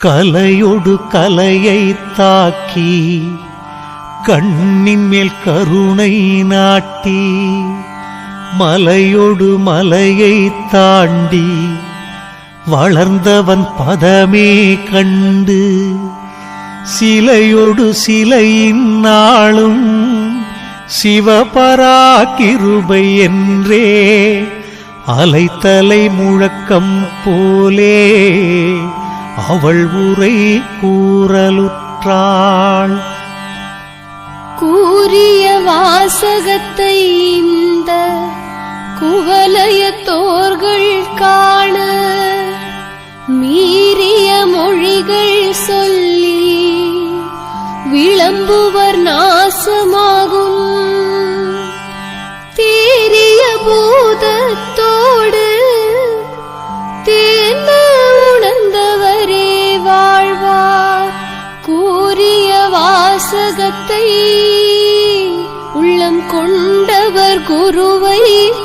கலையொடு கலையை தாக்கி கண்ணின் மேல் கருணை நாட்டி மலையொடு மலையை தாண்டி வளர்ந்தவன் பதமே கண்டு சிலையொடு சிலையின் நாளும் சிவபராகிருபை என்றே அலைத்தலை முழக்கம் போலே அவள் உரை கூறலுற்றாள். கூறிய வாசகத்தை இந்த குவலயத்தோர்கள் காண மீறிய மொழிகள் சொல்லி விளம்புவர் நாசமாக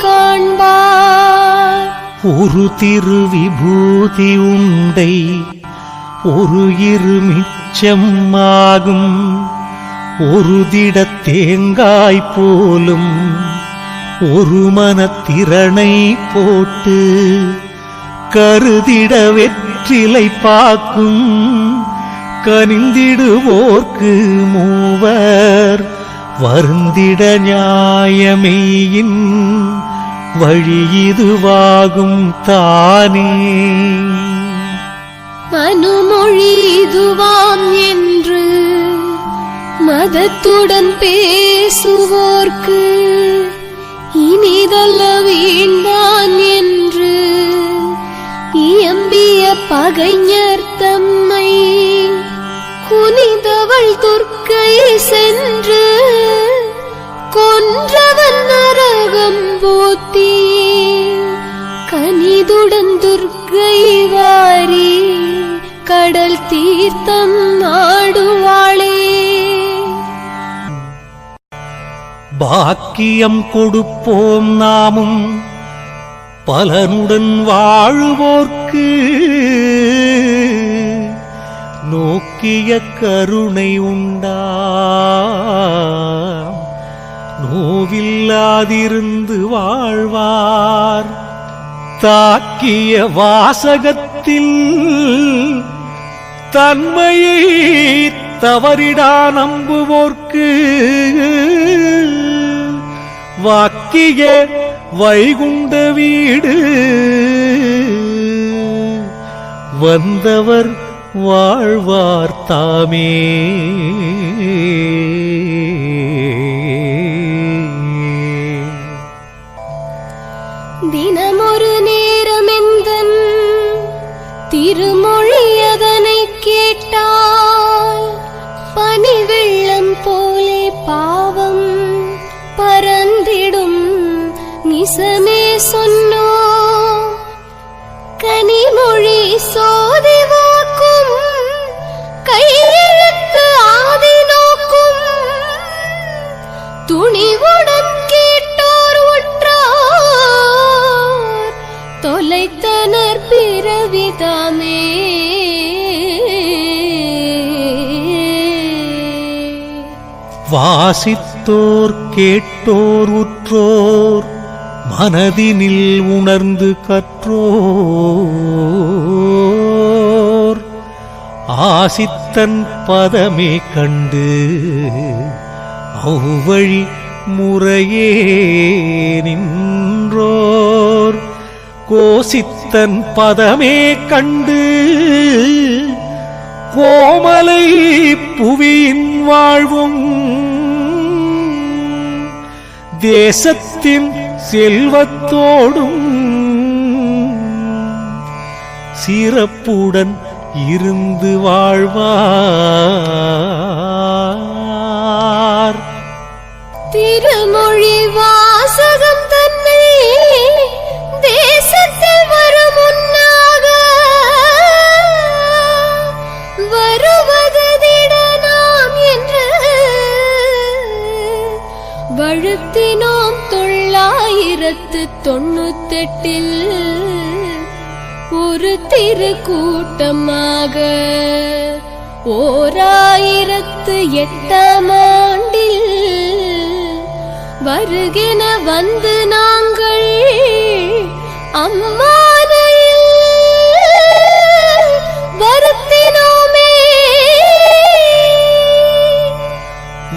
காண்பார். ஒரு திருவிபூதி உண்டை ஒரு இரு மிச்சமாகும் ஒரு திட தேங்காய் போலும் ஒரு மனத்திறனை போட்டு கருதிட வெற்றிலை பார்க்கும் கனிந்திடுவோர்க்கு மூவர் வருந்திட நியாயமேயின் வழி இதுவாகும் தானே. மனுமொழி இதுவாம் என்று மதத்துடன் பேசுவோர்க்கு இனிதல்ல வேண்டான் என்று இயம்பிய பகைஞர் தம்மை குனிதவள் துர்க்கை சென்று போத்தி கனிதுடன் துர்க்கை வாரி கடல் தீர்த்தம் ஆடுவாளே பாக்கியம் கொடுப்போம் நாமும். பலனுடன் வாழுவோர்க்கு. நோக்கிய கருணை உண்டா. நோவில்லாதிருந்து வாழ்வார். தாக்கிய வாசகத்தில் தன்மையை தவறிடா நம்புவோர்க்கு. வாக்கிய வைகுண்ட வீடு. வந்தவர் வாழ்வார் தாமே. கேட்டால் பனி வெள்ளம் போலே பாவம் பறந்திடும் நிசமே சொன்னோ. கனிமொழி சோதி வாக்கும் கையெழுத்து ஆதி நோக்கும். துணிவுடன் கேட்டோர் ஒற்றார் தொலைத்தனர் பிறவிதாமே வாசித்தோர் கேட்டோர் உற்றோர் மனதினில் உணர்ந்து கற்றோர். ஆசித்தன் பதமே கண்டு அவ்வழி முறையே நின்றோர். கோசித்தன் பதமே கண்டு கோமலை புவியின் வாழ்வும் தேசத்தின் செல்வத்தோடும் சிறப்புடன் இருந்து வாழ்வார். திருமொழி வாச தொள்ளாயிரத்து தொண்ணூத்தெட்டில் ஒரு திருக்கூட்டமாக ஓராயிரத்து எட்டாம் ஆண்டில் வருகின வந்து நாங்கள் அம்மா வருத்தினோமே.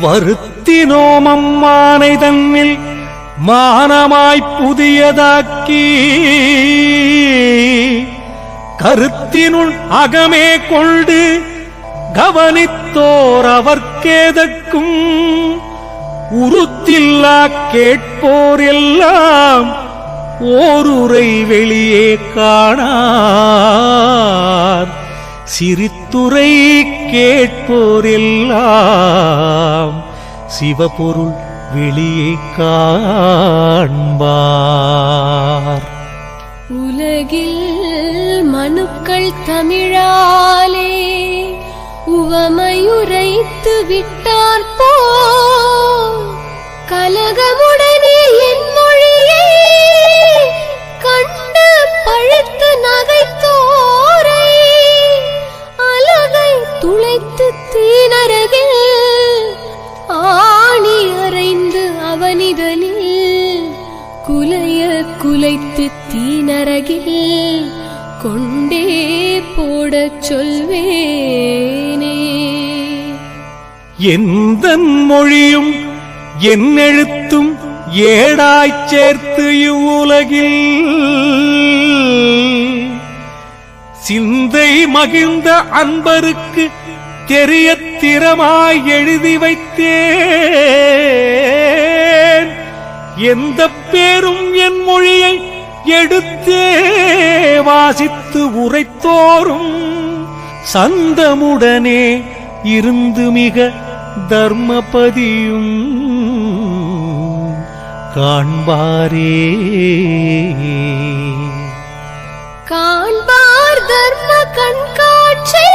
வருத்தினோம் அம்மானை தன்னில் மானமாய் புதியதாக்கி. கருத்தினுள் அகமே கொண்டு கவனித்தோர் அவர்க்கேதற்கும். உருத்தில்லா கேட்போர் எல்லாம் ஓருரை வெளியே காணார். சிரித்துரை கேட்போர் எல்லாம் சிவபொருள் வெளியே காண்பார். உலகில் மனுக்கள் தமிழாலே உவமையுரைத்து விட்டார் போ. கலகமு குலைத்து தீநரகில் கொண்டே போடச் சொல்வேனே. எந்த மொழியும் என் எழுத்தும் ஏடாய்ச் சேர்த்து இவ்வுலகில். சிந்தை மகிழ்ந்த அன்பருக்கு தெரிய திறமாய் எழுதி வைத்தேன். எந்த பேரும் என் மொழியை எடுத்தே வாசித்து உரைத்தோறும் சந்தமுடனே இருந்து மிக தர்மபதியும் காண்பாரே. காண்பார் தர்ம கண்காட்சி.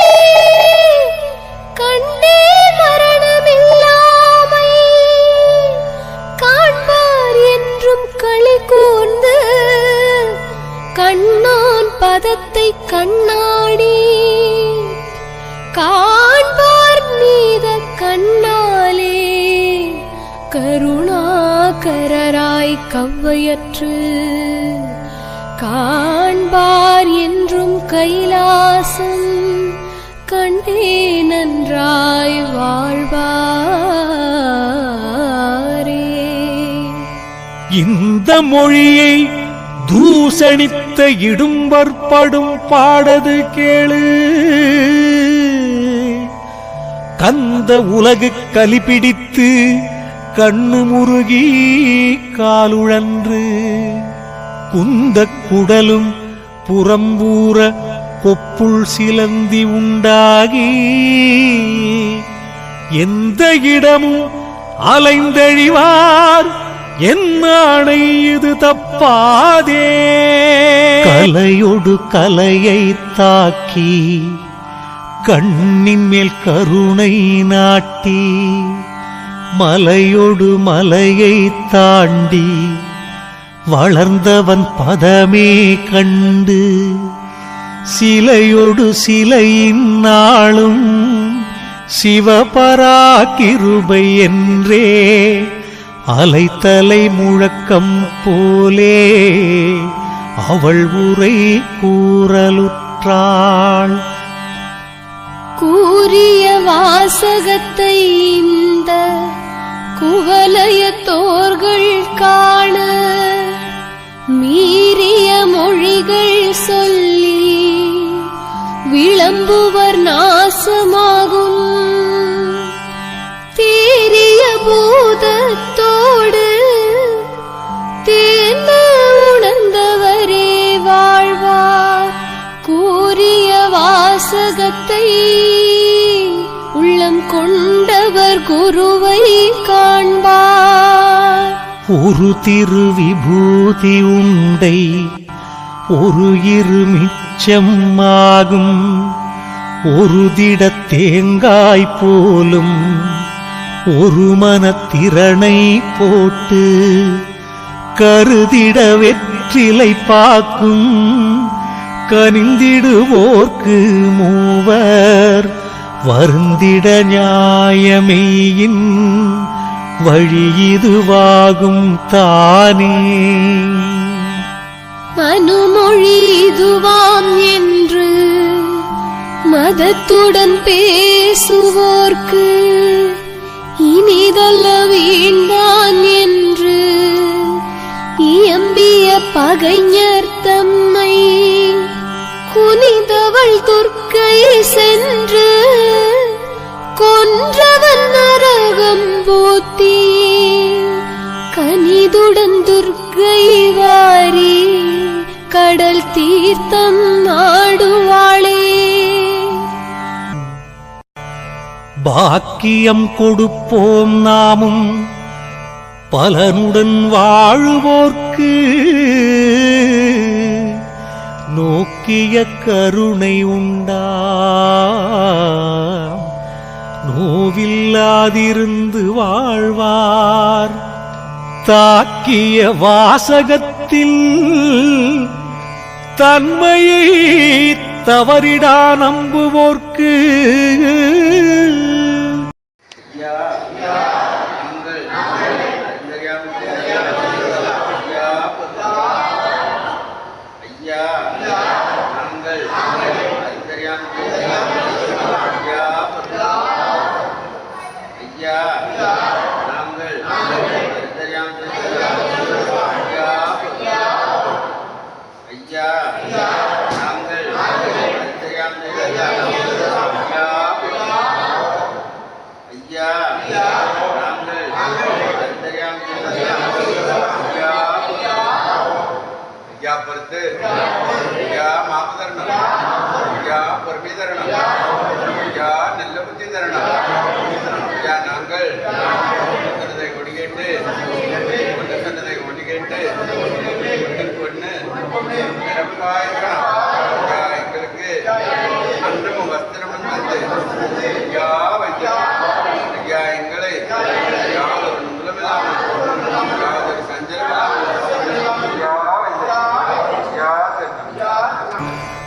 கவ்வையற்று காண்பார் என்றும் கைலாசம் கண்டே நன்றாய் வாழ்வாரே. இந்த மொழியை தூசணித்த இடும்பற்படும் பாடது கேளு. கந்த உலகு கலிபிடித்து கண்ணு முருகி காலுழன்று குந்த குடலும் புறம்பூற கொப்புள் சிலந்தி உண்டாகி எந்த இடமும் அலைந்தழிவார் என் இது தப்பாதே. கலையொடு கலையை தாக்கி கண்ணின் மேல் கருணை நாட்டி மலையொடு மலையை தாண்டி வளர்ந்தவன் பதமே கண்டு சிலையொடு சிலையின் நாளும் சிவபரா கிருபை என்றே அலைத்தலை முழக்கம் போலே அவள் உரை கூறலுற்றாள். கூறிய வாசகத்தை இந்த குவலயத்தோர்கள் குருவை காண்பார். ஒரு திருவிபூதி உண்டை ஒரு இரு மிச்சமாகும் ஒரு திடத்தேங்காய் போலும் ஒரு மனத்திறனை போட்டு கருதிட வெற்றிலை பார்க்கும் கனிந்திடுவோர்க்கு மூவர் வருந்திட நியாயமெய்யின் வழி இதுவாகும் தானே. மனுமொழி இதுவாம் என்று மதத்துடன் பேசுவோர்க்கு இனிதல்ல வேண்டான் என்று இயம்பிய பகைஞர் தம்மை குனிதவள் துர்க்கை சென்று கொன்றவன் நரகம் போத்தி கனிதுடன் துர்க்கை வாரி கடல் தீர்த்தம் ஆடுவாளே பாக்கியம் கொடுப்போம் நாமும் பலனுடன் வாழுவோர்க்கு. நோக்கிய கருணை உண்டா? நோவில்லாதிருந்து வாழ்வார். தாக்கிய வாசகத்தில் தன்மையை தவறிடா நம்புவோர்க்கு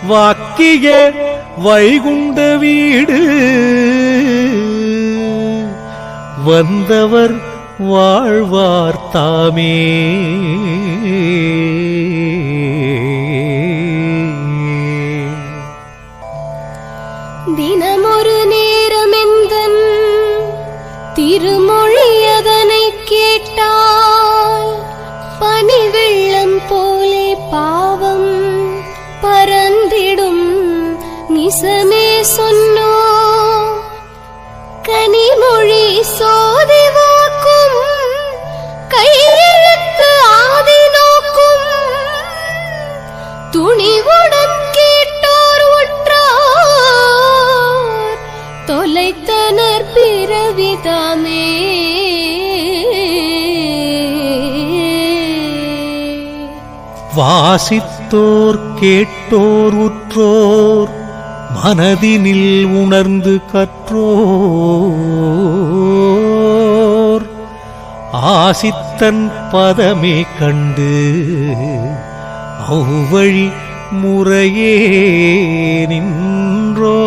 வாக்கிய வைகுண்ட வீடு. வந்தவர் வாழ்வார் தாமே. தினமொரு நேரமெந்தன் திருமொழியதனை கேட்டார். வாசித்தோர் கேட்டோர் உற்றோர் மனதினில் உணர்ந்து கற்றோர். ஆசித்தன் பதமே கண்டு அவ்வழி முறையே நின்றோ